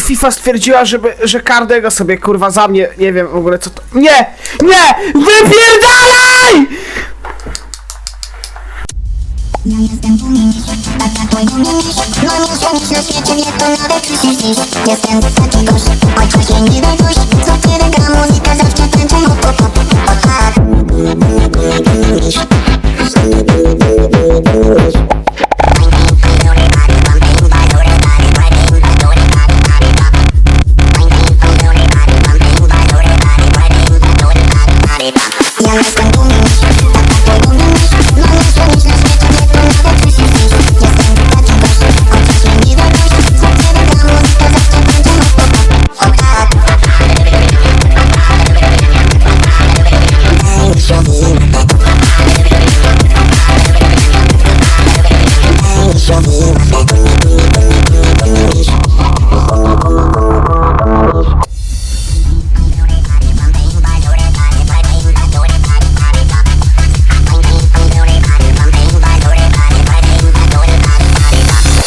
FIFA stwierdziła, żeby, że każdego sobie kurwa za mnie, nie wiem w ogóle co to... Nie! Nie! Wypierdalaj! Świecie, nie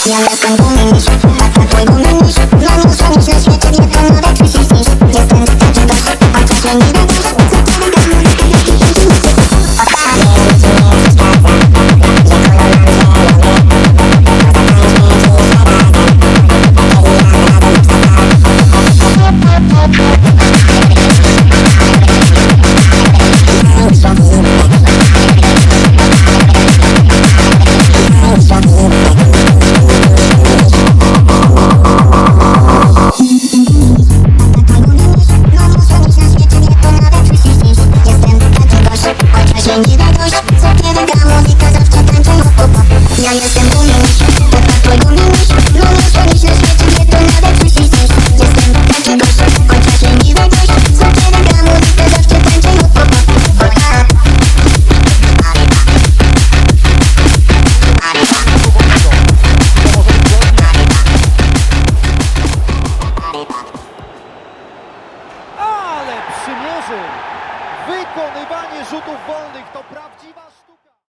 Ja jestem dumniejszy, Ja jestem dumniejszy, taka twój dumniejszy Mam już nic na świecie, nie to nawet słyszysz dziś Jestem taki gość, ojca się nie da dość Co kiedy gra muzyka, zawsze tańczę hop hop hop tak Ale przymierzy! Wykonywanie rzutów wolnych to prawdziwa